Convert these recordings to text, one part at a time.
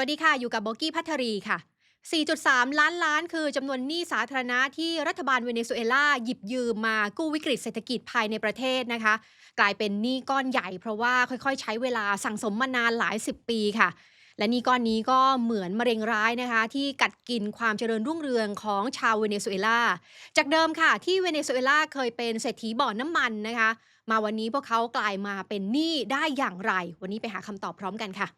วัสดีค่ะ อยู่กับโบกี้พัทรีค่ะ 4.3 ล้านล้านคือจำนวนหนี้สาธารณะที่รัฐบาลเวเนซุเอลาหยิบยืมมากู้วิกฤตเศรษฐกิจภายในประเทศนะคะ กลายเป็นหนี้ก้อนใหญ่เพราะว่าค่อยๆ ใช้เวลาสั่งสมมานานหลายสิบปีค่ะ และหนี้ก้อนนี้ก็เหมือนมะเร็งร้ายนะคะ ที่กัดกินความเจริญรุ่งเรืองของชาวเวเนซุเอลาจากเดิมค่ะที่เวเนซุเอลาเคยเป็นเศรษฐีบ่อน้ำมันนะคะ มาวันนี้พวกเขากลายมาเป็นหนี้ได้อย่างไร วันนี้ไปหาคำตอบพร้อมกันค่ะ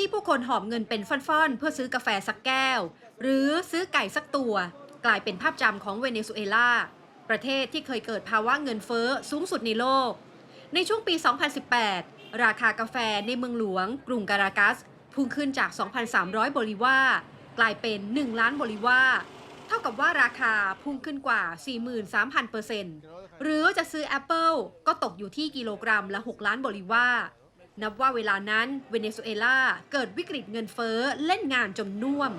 ที่ผู้คนหอบเงินเป็นฟ่อนๆ เพื่อซื้อกาแฟสักแก้ว หรือซื้อไก่สักตัว กลายเป็นภาพจำของเวเนซุเอลา ประเทศที่เคยเกิดภาวะเงินเฟ้อสูงสุดในโลก ในช่วงปี 2018 ราคากาแฟในเมืองหลวง กรุงการากัส พุ่งขึ้นจาก 2,300 บริวากลายเป็น 1 ล้านบริวาเท่ากับว่าราคาพุ่งขึ้นกว่า 43,000เปอร์เซ็นต์หรือจะซื้อแอปเปิลก็ตกอยู่ที่กิโลกรัมละ 6 ล้านบริวา นับว่าเวลานั้นเวเนซุเอลาเกิดวิกฤตเงินเฟ้อเล่นงานจนน่วม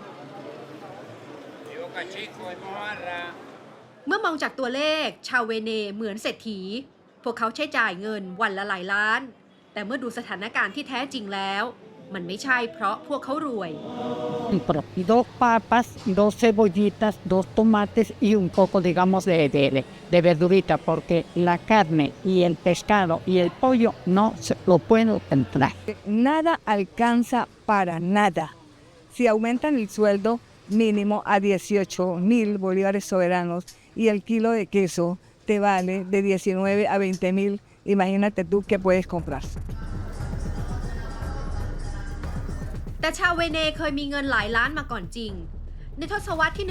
เมื่อมองจากตัวเลข ชาวเวเนเหมือนเศรษฐี พวกเขาใช้จ่ายเงินวันละหลายล้าน แต่เมื่อดูสถานการณ์ที่แท้จริงแล้ว มันไม่ใช่เพราะพวกเขารวย Compro dos papas, dos cebollitas, dos tomates y un poco, digamos, de, de, de- de verdurita, porque la carne y el pescado y el pollo no se lo puedo entrar. nada alcanza para nada. Si aumentan el sueldo mínimo a 18 mil bolívares soberanos y el kilo de queso te vale de 19 a 20 mil, imagínate tú qué puedes comprar. แต่ชาวเวเนเคยมีเงินหลายล้านมาก่อนจริง ในทศวรรษที่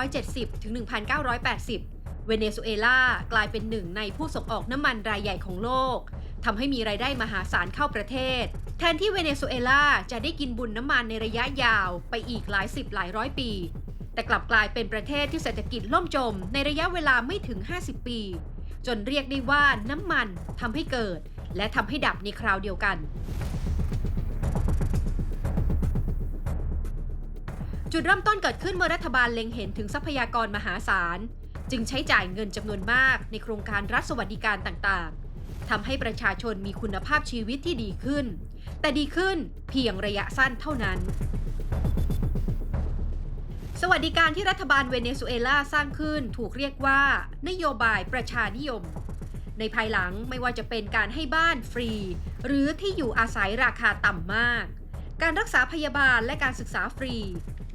1970 ถึง 1980 เวเนซุเอลากลายเป็นหนึ่งในผู้ส่งออกน้ำมันรายใหญ่ของโลกทำให้มีรายได้มหาศาลเข้าประเทศ แทนที่เวเนซุเอลาจะได้กินบุญน้ำมันในระยะยาวไปอีกหลายสิบหลายร้อยปี แต่กลับกลายเป็นประเทศที่เศรษฐกิจล่มจมในระยะเวลาไม่ถึง 50 ปี จนเรียกได้ว่าน้ำมันทำให้เกิด และทำให้ดับในคราวเดียวกัน จุดเริ่มต้นเกิดขึ้นเมื่อรัฐบาลเล็งเห็นถึงทรัพยากรมหาศาล จึงใช้จ่ายเงินจำนวนมากในโครงการรัฐสวัสดิการต่างๆทำให้ประชาชนมีคุณภาพชีวิตที่ดีขึ้น แต่ดีขึ้นเพียงระยะสั้นเท่านั้น สวัสดิการที่รัฐบาลเวเนซุเอลาสร้างขึ้นถูกเรียกว่า นโยบายประชานิยม ในภายหลังไม่ว่าจะเป็นการให้บ้านฟรี หรือที่อยู่อาศัยราคาต่ำมาก การรักษาพยาบาลและการศึกษาฟรี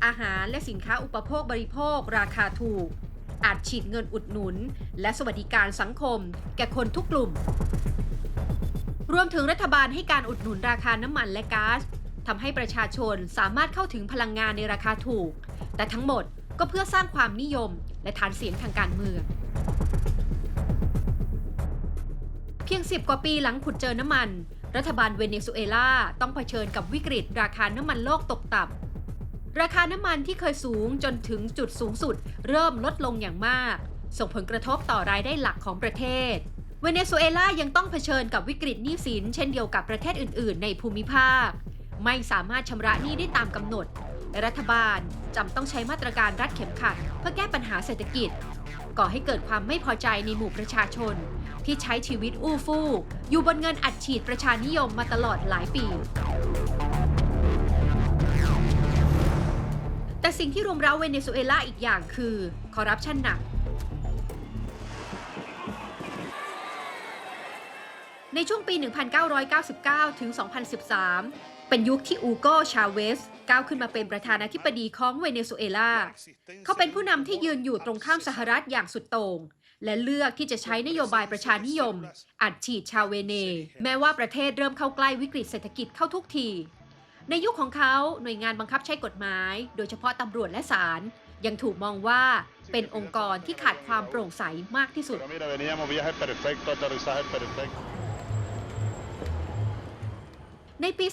อาหารและสินค้าอุปโภคบริโภค ราคาถูก อาจฉีดเงินอุดหนุน และสวัสดิการสังคม แก่คนทุกกลุ่ม รวมถึงรัฐบาลให้การอุดหนุนราคาน้ำมันและก๊าซทำให้ประชาชนสามารถเข้าถึงพลังงานในราคาถูก แต่ทั้งหมดก็เพื่อสร้างความนิยม และฐานเสียงทางการเมือง เพียง 10 กว่าปีหลังขุดเจอน้ำมัน รัฐบาลเวเนซุเอลาต้องเผชิญกับวิกฤตราคาน้ำมันโลกตกต่ำ ราคาน้ำมันที่เคยสูงจนถึงจุดสูงสุด เริ่มลดลงอย่างมาก ส่งผลกระทบต่อรายได้หลักของประเทศ เวเนซุเอลายังต้องเผชิญกับวิกฤตหนี้สิน เช่นเดียวกับประเทศอื่น ๆ ในภูมิภาค ไม่สามารถชำระหนี้ได้ตามกำหนด รัฐบาลจำต้องใช้มาตรการรัดเข็มขัด เพื่อแก้ปัญหาเศรษฐกิจ ก่อให้เกิดความไม่พอใจในหมู่ประชาชน ที่ใช้ชีวิตอู้ฟู่อยู่บนเงินอัดฉีดประชานิยมมาตลอดหลายปี แต่สิ่งที่รุมเร้าเวเนซุเอลาอีกอย่างคือคอร์รัปชันหนัก ในช่วงปี 1999 ถึง 2013 เป็นยุคที่อูโกชาเวสก้าวขึ้นมาเป็นประธานาธิบดีของเวเนซุเอลา เขาเป็นผู้นำที่ยืนอยู่ตรงข้ามสหรัฐอย่างสุดโต่งและเลือกที่จะใช้นโยบายประชานิยม อัดฉีดชาวเวเน แม้ว่าประเทศเริ่มเข้าใกล้วิกฤตเศรษฐกิจเข้าทุกที ในยุคของเขาหน่วยงานบังคับใช้กฎหมาย โดยเฉพาะตำรวจและศาลยังถูกมองว่าเป็นองค์กรที่ขาดความโปร่งใสมากที่สุด ในปี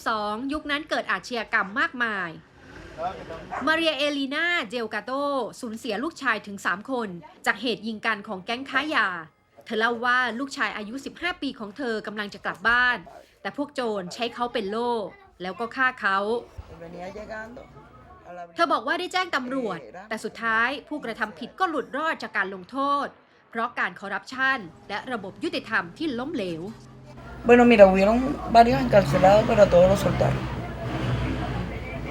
2012 ยุคนั้นเกิดอาชญากรรมมากมาย มาเรียเอลีนาเจลกาโตสูญเสียลูกชายถึง 3 คน จากเหตุยิงกันของแก๊งค้ายา เธอเล่าว่าลูกชายอายุ 15 ปีของเธอกำลังจะกลับบ้าน แต่พวกโจรใช้เขาเป็นโล่ แล้วก็ฆ่าเขาเธอบอกว่าได้แจ้งตำรวจ แต่สุดท้ายผู้กระทำผิดก็หลุดรอดจากการลงโทษ เพราะการคอร์รัปชันและระบบยุติธรรมที่ล้มเหลว Bueno, mira, hubieron varios encarcelados, pero a todos los soltaron.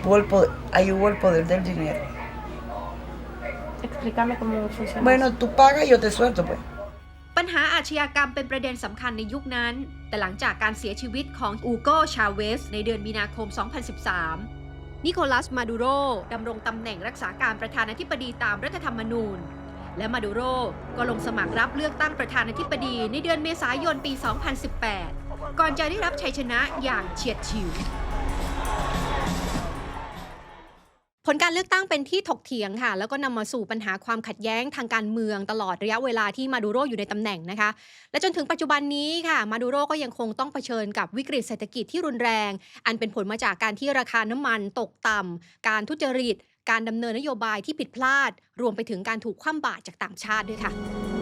Hubo el poder- ahí hubo el poder del dinero. Explícame cómo funciona. Bueno, tú pagas y yo te suelto, pues. ญหาอาชญากรรมเป็นประเด็นสำคัญในยุคนั้น แต่หลังจากการเสียชีวิตของอูโกชาเวส ในเดือนมีนาคม 2013 นิโคลัส มาดูโรดำรงตำแหน่งรักษาการประธานาธิบดีตามรัฐธรรมนูญ และมาดูโรก็ลงสมัครรับเลือกตั้งประธานาธิบดีในเดือนเมษายนปี 2018 ก่อนจะได้รับชัยชนะอย่างเฉียดฉิว ผลการเลือกตั้งเป็นที่ถกเถียงค่ะ แล้วก็นำมาสู่ปัญหาความขัดแย้งทางการเมืองตลอดระยะเวลาที่มาดูโรอยู่ในตำแหน่งนะคะ และจนถึงปัจจุบันนี้ค่ะมาดูโรก็ยังคงต้องเผชิญกับวิกฤตเศรษฐกิจที่รุนแรง อันเป็นผลมาจากการที่ราคาน้ำมันตกต่ำการทุจริต การดำเนินนโยบายที่ผิดพลาด รวมไปถึงการถูกคว่ำบาตรจากต่างชาติด้วยค่ะ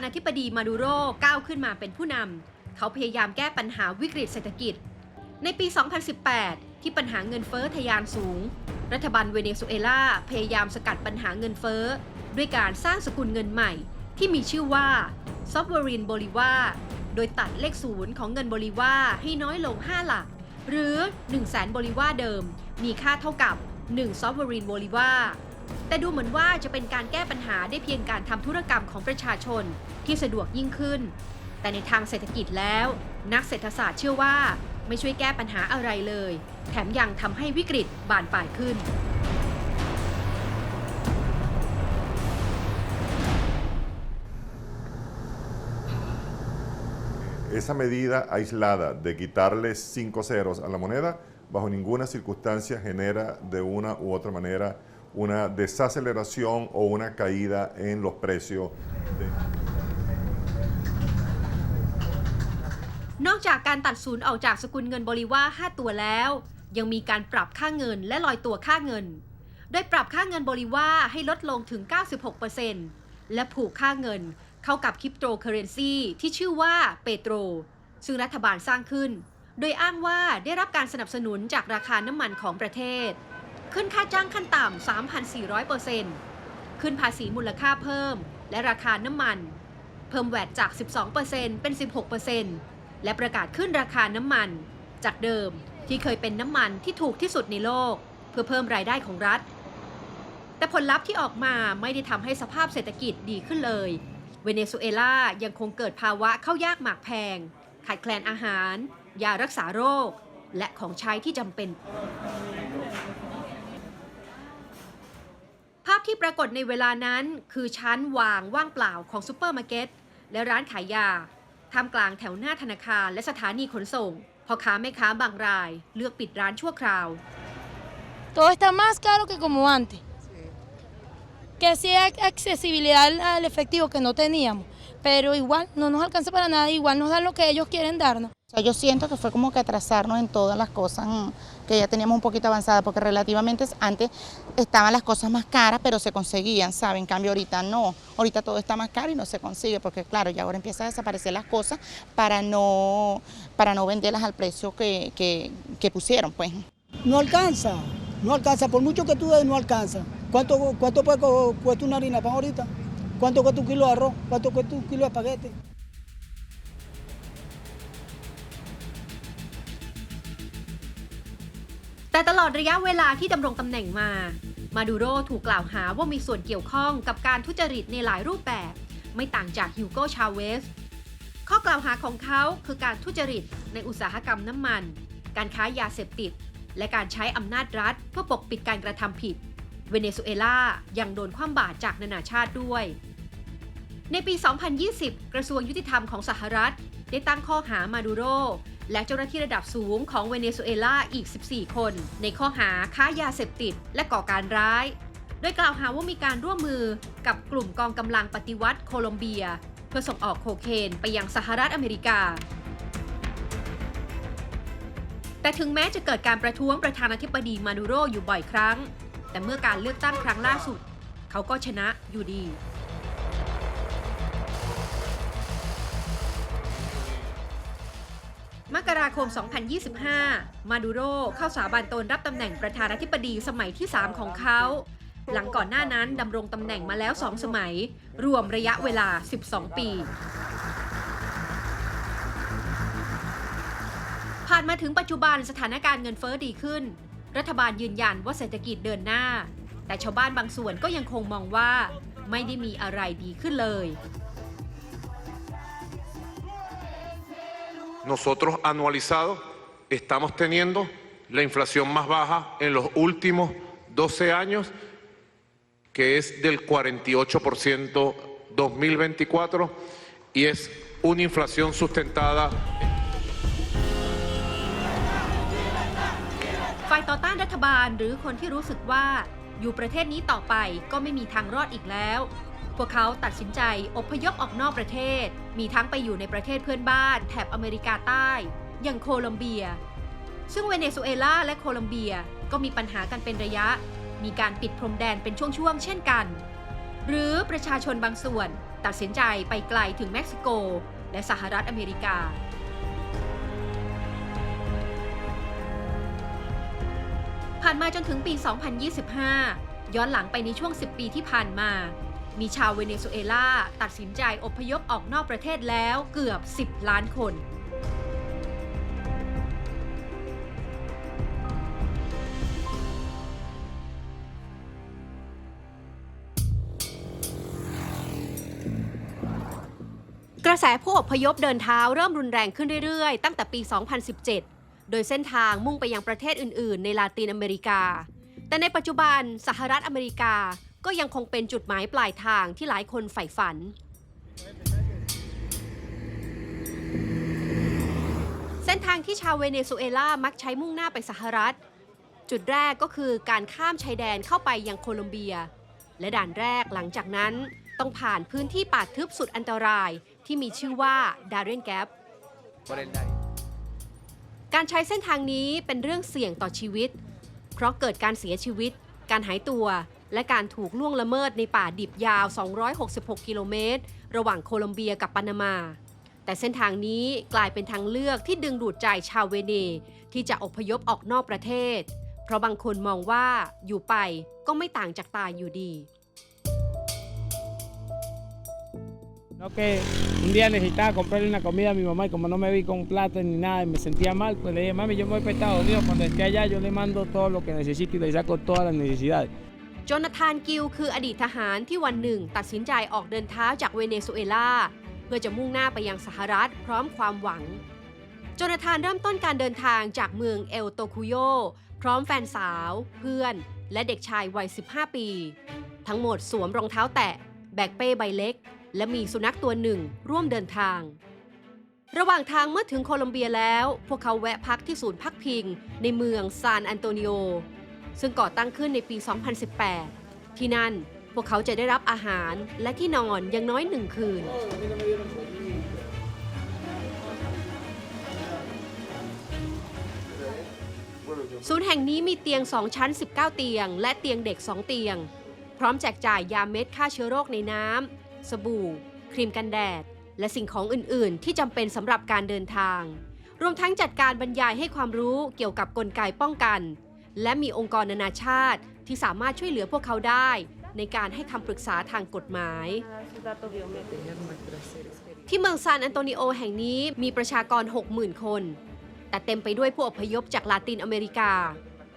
านาธิบดีมาดูโรก้าวขึ้นมาเป็นผู้นำเขาพยายามแก้ปัญหาวิกฤตเศรษฐกิจ ในปี 2018 ที่ปัญหาเงินเฟ้อทะยานสูง รัฐบาลเวเนซุเอลาพยายามสกัดปัญหาเงินเฟ้อ ด้วยการสร้างสกุลเงินใหม่ ที่มีชื่อว่า Sovereign Bolivar โดยตัดเลขศูนย์ของเงินโบลิวาให้น้อยลง 5 หลัก หรือ 1 0 0 0 0แสนโบลิวาเดิม มีค่าเท่ากับ1 Sovereign Bolivar แต่ดูเหมือนว่าจะเป็นการแก้ปัญหาได้เพียงการทำธุรกรรมของประชาชนที่สะดวกยิ่งขึ้น แต่ในทางเศรษฐกิจแล้ว นักเศรษฐศาสตร์เชื่อว่าไม่ช่วยแก้ปัญหาอะไรเลย แถมยังทำให้วิกฤตบานปลายขึ้น Esa medida aislada de quitarle cinco ceros a la moneda, bajo ninguna circunstancia genera de una u otra manera una desaceleración o una caída en los precios. de- นอกจากการตัดศูนย์ออกจากสกุลเงินบริวา5 ตัวแล้ว ยังมีการปรับค่าเงินและลอยตัวค่าเงิน โดยปรับค่าเงินบริวาให้ลดลงถึง 96%และผูกค่าเงินเข้ากับคริปโตเคอเรนซีที่ชื่อว่าเปโตร ซึ่งรัฐบาลสร้างขึ้น โดยอ้างว่าได้รับการสนับสนุนจากราคาน้ำมันของประเทศ ขึ้นค่าจ้างขั้นต่ำ 3,400%ขึ้นภาษีมูลค่าเพิ่ม และราคาน้ำมัน เพิ่มแวดจาก 12%เป็น 16%และประกาศขึ้นราคาน้ำมัน จากเดิมที่เคยเป็นน้ำมันที่ถูกที่สุดในโลก เพื่อเพิ่มรายได้ของรัฐ แต่ผลลัพธ์ที่ออกมาไม่ได้ทำให้สภาพเศรษฐกิจดีขึ้นเลย เวเนซุเอลายังคงเกิดภาวะเข้ายากหมากแพง ขาดแคลนอาหาร ยารักษาโรค และของใช้ที่จำเป็น ที่ปรากฏในเวลานั้นคือชั้นวางว่างเปล่าของซูเปอร์มาร์เก็ตและร้านขายยาท่ามกลางแถวหน้าธนาคารและสถานีขนส่งพ่อค้าแม่ค้าบางรายเลือกปิดร้านชั่วคราว Todo está más caro que como antes. Que hay accesibilidad al, efectivo que no teníamos, pero igual no nos alcanza para nada, igual nos dan lo que ellos quieren darnos. O sea, yo siento que fue como que atrasarnos en todas las cosas que ya teníamos un poquito avanzadas, porque relativamente antes estaban las cosas más caras, pero se conseguían, ¿saben? En cambio ahorita no, ahorita todo está más caro y no se consigue, porque claro, ya ahora empiezan a desaparecer las cosas para no, para no venderlas al precio que, que, que pusieron, pues. No alcanza, no alcanza, por mucho que tú des, no alcanza. ¿Cuánto, cuánto puede co- cuesta una harina pan ahorita? ¿Cuánto cuesta un kilo de arroz? ¿Cuánto cuesta un kilo de espagueti? แต่ตลอดระยะเวลาที่ดำรงตำแหน่งมา มาดูโรถูกกล่าวหาว่ามีส่วนเกี่ยวข้องกับการทุจริตในหลายรูปแบบ ไม่ต่างจากฮิวโกชาเวส ข้อกล่าวหาของเขาคือการทุจริตในอุตสาหกรรมน้ำมัน การค้ายาเสพติด และการใช้อำนาจรัฐเพื่อปกปิดการกระทำผิด เวเนซุเอลายังโดนคว่ำบาตรจากนานาชาติด้วย ในปี 2020 กระทรวงยุติธรรมของสหรัฐ ได้ตั้งข้อหามาดูโร และเจ้าหน้าที่ระดับสูงของเวเนซุเอลาอีก 14 คน ในข้อหาค้ายาเสพติด และก่อการร้าย โดยกล่าวหาว่ามีการร่วมมือกับกลุ่มกองกำลังปฏิวัติโคลอมเบีย เพื่อส่งออกโคเคนไปยังสหรัฐอเมริกา แต่ถึงแม้จะเกิดการประท้วงประธานาธิบดีมาดูโรอยู่บ่อยครั้ง แต่เมื่อการเลือกตั้งครั้งล่าสุด เขาก็ชนะอยู่ดี มกราคม 2025 มาดูโรเข้าสาบานตนรับตำแหน่งประธานาธิบดีสมัยที่ 3 ของเขา หลังก่อนหน้านั้นดำรงตำแหน่งมาแล้ว 2 สมัย รวมระยะเวลา 12 ปี ผ่านมาถึงปัจจุบันสถานการณ์เงินเฟ้อดีขึ้น รัฐบาลยืนยันว่าเศรษฐกิจเดินหน้า แต่ชาวบ้านบางส่วนก็ยังคงมองว่าไม่ได้มีอะไรดีขึ้นเลย Nosotros anualizados estamos teniendo la inflación más baja en los últimos 12 años, que es del 48% 2024, y es una inflación sustentada ฝ่ายต่อต้านรัฐบาลหรือคนที่รู้สึกว่าอยู่ประเทศนี้ต่อไปก็ไม่มีทางรอดอีกแล้ว พวกเขาตัดสินใจอพยพออกนอกประเทศ มีทั้งไปอยู่ในประเทศเพื่อนบ้าน แถบอเมริกาใต้ อย่างโคลอมเบีย ซึ่งเวเนซุเอลาและโคลอมเบียก็มีปัญหากันเป็นระยะ มีการปิดพรมแดนเป็นช่วงๆเช่นกัน หรือประชาชนบางส่วนตัดสินใจไปไกลถึงเม็กซิโก และสหรัฐอเมริกา ผ่านมาจนถึงปี 2025 ย้อนหลังไปในช่วง 10 ปีที่ผ่านมา มีชาวเวเนซุเอลาตัดสินใจอพยพออกนอกประเทศแล้วเกือบ 10 ล้านคนกระแสผู้อพยพเดินเท้าเริ่มรุนแรงขึ้นเรื่อยๆ ตั้งแต่ปี 2017 โดยเส้นทางมุ่งไปยังประเทศอื่น ๆ ในลาตินอเมริกา แต่ในปัจจุบันสหรัฐอเมริกาก็ยังคงเป็นจุดหมายปลายทางที่หลายคนใฝ่ฝัน เส้นทางที่ชาวเวเนซุเอลามักใช้มุ่งหน้าไปสหรัฐ จุดแรกก็คือการข้ามชายแดนเข้าไปยังโคลอมเบีย และด่านแรกหลังจากนั้นต้องผ่านพื้นที่ป่าทึบสุดอันตรายที่มีชื่อว่าดาร์เรนแกป การใช้เส้นทางนี้เป็นเรื่องเสี่ยงต่อชีวิต เพราะเกิดการเสียชีวิต การหายตัว และการถูกล่วงละเมิดในป่าดิบยาว 266 กิโลเมตร ระหว่างโคลอมเบียกับปานามา แต่เส้นทางนี้กลายเป็นทางเลือกที่ดึงดูดใจชาวเวเนที่จะอพยพออกนอกประเทศ เพราะบางคนมองว่าอยู่ไปก็ไม่ต่างจากตายอยู่ดี No que un día necesitaba comprarle una comida a mi mamá y como no me vi con plata ni nada y me sentía mal, pues le dije, mami, yo me voy para Estados Unidos, cuando esté allá yo le mando todo lo que necesito y le saco todas las necesidades. จนาธานกิลคืออดีตทหารที่วันหนึ่งตัดสินใจออกเดินเท้าจากเวเนซุเอลา เพื่อจะมุ่งหน้าไปยังสหรัฐพร้อมความหวัง จนาธานเริ่มต้นการเดินทางจากเมืองเอลโตคุโย พร้อมแฟนสาว เพื่อน และเด็กชายวัย 15 ปี ทั้งหมดสวมรองเท้าแตะ แบกเป้ใบเล็ก และมีสุนัขตัวหนึ่งร่วมเดินทาง ระหว่างทางเมื่อถึงโคลอมเบียแล้ว พวกเขาแวะพักที่ศูนย์พักพิง ในเมืองซานอันโตนิโอ ซึ่งก่อตั้งขึ้นในปี 2018 ที่นั่นพวกเขาจะได้รับอาหารและที่นอนอย่างน้อยหนึ่งคืน ศูนย์แห่งนี้มีเตียง 2 ชั้น 19 เตียง และเตียงเด็ก 2 เตียง พร้อมแจกจ่ายยาเม็ดฆ่าเชื้อโรคในน้ำ สบู่ ครีมกันแดด และสิ่งของอื่น ๆ ที่จำเป็นสำหรับการเดินทาง รวมทั้งจัดการบรรยายให้ความรู้เกี่ยวกับกลไกป้องกัน และมีองค์กรนานาชาติที่สามารถช่วยเหลือพวกเขาได้ ในการให้คำปรึกษาทางกฎหมาย ที่เมืองซานอันโตนิโอแห่งนี้มีประชากร 60,000 คน แต่เต็มไปด้วยผู้อพยพจากลาตินอเมริกา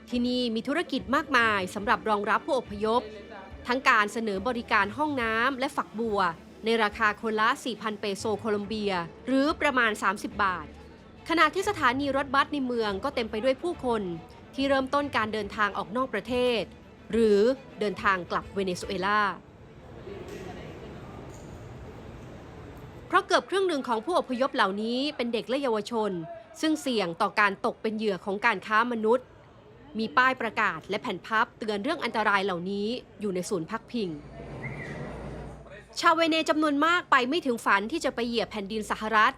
ที่นี่มีธุรกิจมากมายสำหรับรองรับผู้อพยพ ทั้งการเสนอบริการห้องน้ำและฝักบัว ในราคาคนละ 4,000 เปโซโคลอมเบีย หรือประมาณ 30 บาท ขณะที่สถานีรถบัสในเมืองก็เต็มไปด้วยผู้คน ที่เริ่มต้นการเดินทางออกนอกประเทศ หรือเดินทางกลับเวเนซุเอลาเพราะเกือบครึ่งหนึ่งของผู้อพยพเหล่านี้เป็นเด็กและเยาวชน ซึ่งเสี่ยงต่อการตกเป็นเหยื่อของการค้ามนุษย์ มีป้ายประกาศและแผ่นพับเตือนเรื่องอันตรายเหล่านี้อยู่ในศูนย์พักพิง ชาวเวเนจำนวนมากไปไม่ถึงฝันที่จะไปเหยียบแผ่นดินสหรัฐ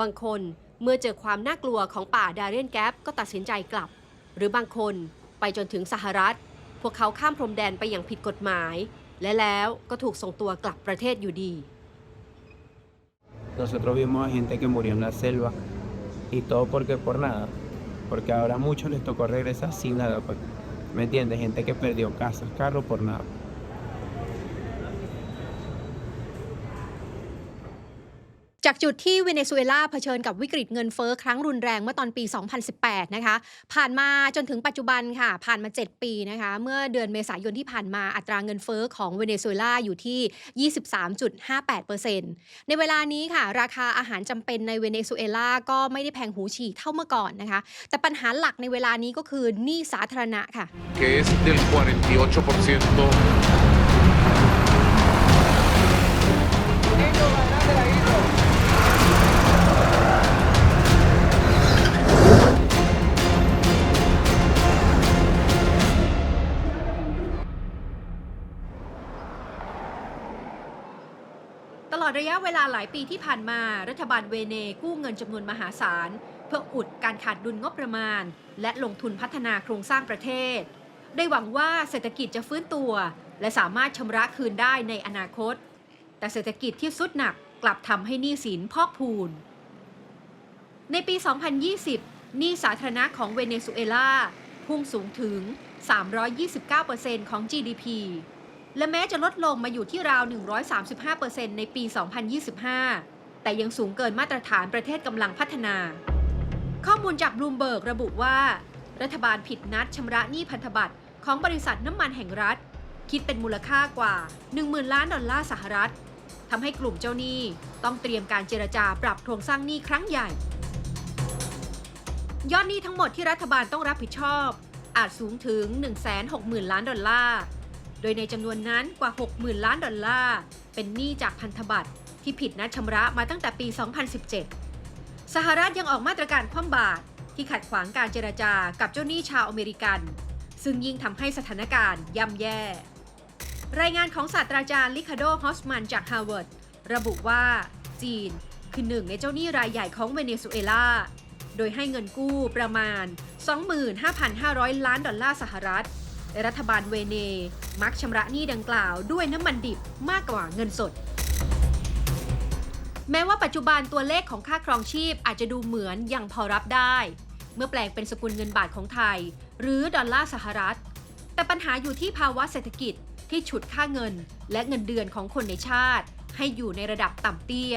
บางคนเมื่อเจอความน่ากลัวของป่าดาเรียนแกปก็ตัดสินใจกลับ หรือบางคนไปจนถึงสหรัฐ พวกเขาข้ามพรมแดนไปอย่างผิดกฎหมาย และแล้วก็ถูกส่งตัวกลับประเทศอยู่ดี Nosotros vimos a gente que murió en la selva y todo porque por nada, porque ahora a muchos les tocó regresar sin nada, pues, ¿me entiendes? Gente que perdió casas, carros por nada. จากจุดที่เวเนซุเอลาเผชิญกับวิกฤตเงินเฟ้อครั้งรุนแรงเมื่อตอนปี 2018 นะคะ ผ่านมาจนถึงปัจจุบันค่ะ ผ่านมา 7 ปีนะคะ เมื่อเดือนเมษายนที่ผ่านมาอัตราเงินเฟ้อของเวเนซุเอลาอยู่ที่ 23.58%ในเวลานี้ค่ะ ราคาอาหารจำเป็นในเวเนซุเอลาก็ไม่ได้แพงหูฉี่เท่าเมื่อก่อนนะคะ แต่ปัญหาหลักในเวลานี้ก็คือหนี้สาธารณะค่ะ que es del 48%. ระยะเวลาหลายปีที่ผ่านมา รัฐบาลเวเนกู้เงินจำนวนมหาศาล เพื่ออุดการขาดดุลงบประมาณ และลงทุนพัฒนาโครงสร้างประเทศ ได้หวังว่าเศรษฐกิจจะฟื้นตัว และสามารถชำระคืนได้ในอนาคต แต่เศรษฐกิจที่สุดหนักกลับทำให้หนี้สินพอกพูน ในปี 2020 หนี้สาธารณะของเวเนซุเอลาพุ่งสูงถึง 329%ของ GDP และแม้จะลดลงมาอยู่ที่ราว 135%ในปี 2025 แต่ยังสูงเกินมาตรฐานประเทศกำลังพัฒนา ข้อมูลจากบลูมเบิร์กระบุว่า รัฐบาลผิดนัดชำระหนี้พันธบัตรของบริษัทน้ำมันแห่งรัฐ คิดเป็นมูลค่ากว่า 10,000 ล้านดอลลาร์สหรัฐทำให้กลุ่มเจ้าหนี้ต้องเตรียมการเจรจาปรับโครงสร้างหนี้ครั้งใหญ่ ยอดหนี้ทั้งหมดที่รัฐบาลต้องรับผิดชอบ อาจสูงถึง 160,000 ล้านดอลลาร์ ดยในจำนวนนั้นกว่า 60,000 ล้านดอลลาร์ เป็นหนี้จากพันธบัตรที่ผิดนัดชำระมาตั้งแต่ปี 2017 สหรัฐยังออกมาตรการคว่ำบาตรที่ขัดขวางการเจรจากับเจ้าหนี้ชาวอเมริกัน ซึ่งยิ่งทำให้สถานการณ์ย่ำแย่ รายงานของศาสตราจารย์ลิคาโด ฮอสมันจากฮาร์วาร์ดระบุว่าจีนคือหนึ่งในเจ้าหนี้รายใหญ่ของเวเนซุเอลา โดยให้เงินกู้ประมาณ 25,500 ล้านดอลลาร์สหรัฐ รัฐบาลเวเน มักชำระหนี้ดังกล่าวด้วยน้ำมันดิบมากกว่าเงินสด แม้ว่าปัจจุบันตัวเลขของค่าครองชีพอาจจะดูเหมือนยังพอรับได้ เมื่อแปลงเป็นสกุลเงินบาทของไทย หรือดอลลาร์สหรัฐ แต่ปัญหาอยู่ที่ภาวะเศรษฐกิจที่ฉุดค่าเงิน และเงินเดือนของคนในชาติ ให้อยู่ในระดับต่ำเตี้ย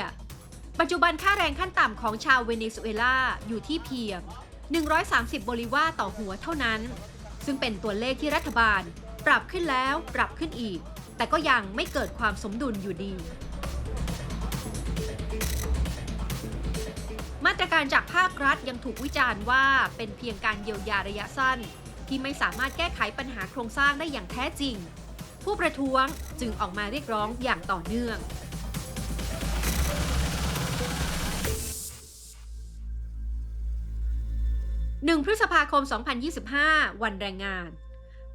ปัจจุบันค่าแรงขั้นต่ำของชาวเวเนซุเอลาอยู่ที่เพียง 130 โบลิวาต่อหัวเท่านั้น ซึ่งเป็นตัวเลขที่รัฐบาล ปรับขึ้นแล้วปรับขึ้นอีก แต่ก็ยังไม่เกิดความสมดุลอยู่ดี มาตรการจากภาครัฐยังถูกวิจารณ์ว่าเป็นเพียงการเยียวยาระยะสั้น ที่ไม่สามารถแก้ไขปัญหาโครงสร้างได้อย่างแท้จริง ผู้ประท้วงจึงออกมาเรียกร้องอย่างต่อเนื่อง 1 พฤษภาคม 2025 วันแรงงาน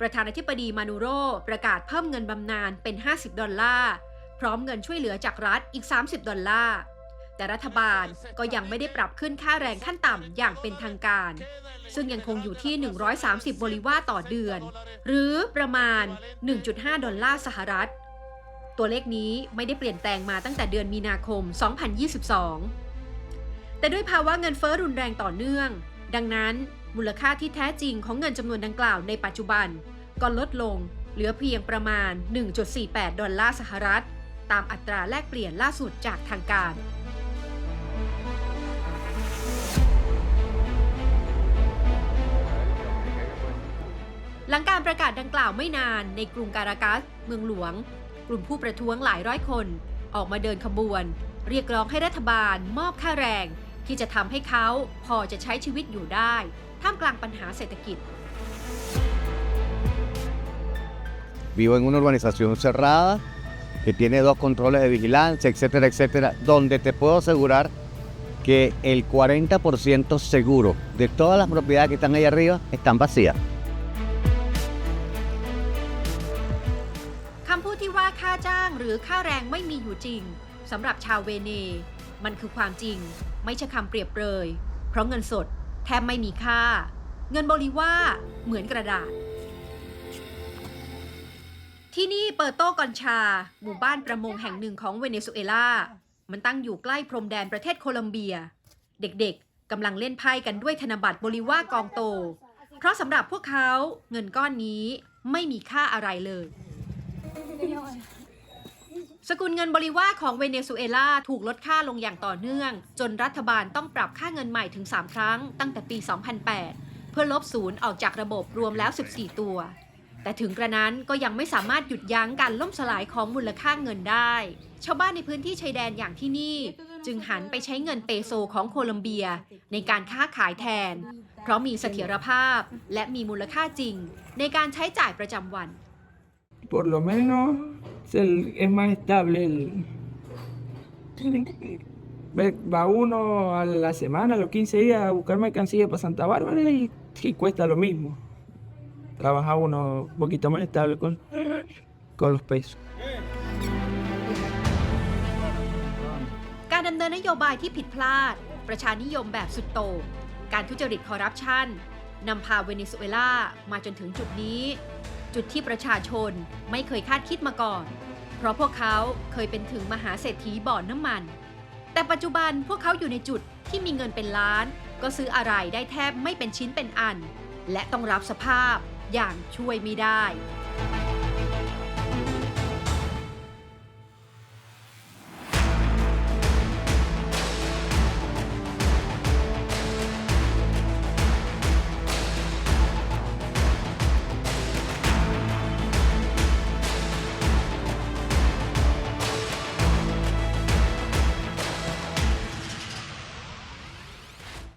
ประธานาธิบดีมานูโร ประกาศเพิ่มเงินบำนาญเป็น 50 ดอลลาร์ พร้อมเงินช่วยเหลือจากรัฐอีก 30 ดอลลาร์ แต่รัฐบาลก็ยังไม่ได้ปรับขึ้นค่าแรงขั้นต่ำอย่างเป็นทางการ ซึ่งยังคงอยู่ที่ 130บลิวาต่อเดือน หรือประมาณ 1.5 ดอลลาร์สหรัฐ ตัวเลขนี้ไม่ได้เปลี่ยนแปลงมาตั้งแต่เดือนมีนาคม 2022 แต่ด้วยภาวะเงินเฟ้อรุนแรงต่อเนื่อง ดังนั้นมูลค่าที่แท้จริงของเงินจำนวนดังกล่าวในปัจจุบัน ก็ลดลงเหลือเพียงประมาณ 1.48 ดอลลาร์สหรัฐ ตามอัตราแลกเปลี่ยนล่าสุดจากทางการ หลังการประกาศดังกล่าวไม่นานในกรุงการากัส เมืองหลวง กลุ่มผู้ประท้วงหลายร้อยคน ออกมาเดินขบวน เรียกร้องให้รัฐบาลมอบค่าแรง ที่จะทำให้เขาพอจะใช้ชีวิตอยู่ได้ ท่ามกลางปัญหาเศรษฐกิจ Vivo en una urbanización cerrada que tiene dos controles de vigilancia, etcétera, etcétera, donde te puedo asegurar que el 40% seguro de todas las propiedades que están ahí arriba están vacías. คำพูดที่ว่าค่าจ้างหรือค่าแรงไม่มีอยู่จริง สำหรับชาวเวเน มันคือความจริง ไม่ใช่คำเปรียบเปรย เพราะเงินสดแทบไม่มีค่า เงินบลิว่าเหมือนกระดาษ ที่นี่เปิดโตกอนชา หมู่บ้านประมงแห่งหนึ่งของเวเนซุเอลา มันตั้งอยู่ใกล้พรมแดนประเทศโคลอมเบีย เด็กๆกำลังเล่นไพ่กันด้วยธนบัตรบลิว่ากองโต เพราะสำหรับพวกเขาเงินก้อนนี้ไม่มีค่าอะไรเลย สกุลเงินบริวาของเวเนซุเอลาถูกลดค่าลงอย่างต่อเนื่อง จนรัฐบาลต้องปรับค่าเงินใหม่ถึง 3 ครั้ง ตั้งแต่ปี 2008 เพื่อลบศูนย์ออกจากระบบรวมแล้ว 14 ตัว แต่ถึงกระนั้นก็ยังไม่สามารถหยุดยั้งการล่มสลายของมูลค่าเงินได้ ชาวบ้านในพื้นที่ชายแดนอย่างที่นี่ จึงหันไปใช้เงินเปโซของโคลอมเบีย ในการค้าขายแทน เพราะมีเสถียรภาพและมีมูลค่าจริง ในการใช้จ่ายประจำวัน Por lo menos es, el- es más estable. el- va uno a la semana, a los 15 días, a buscar mercancía para Santa Bárbara y, y cuesta lo mismo. Trabaja uno un poquito más estable con, con los pesos. การดำเนินนโยบายที่ผิดพลาด ประชานิยมแบบสุดโต่งการทุจริตคอร์รัปชันนำพาเวเนซุเอลามาจนถึงจุดนี้ จุดที่ประชาชนไม่เคยคาดคิดมาก่อน เพราะพวกเขาเคยเป็นถึงมหาเศรษฐีบ่อนน้ำมัน แต่ปัจจุบันพวกเขาอยู่ในจุดที่มีเงินเป็นล้าน ก็ซื้ออะไรได้แทบไม่เป็นชิ้นเป็นอัน และต้องรับสภาพอย่างช่วยไม่ได้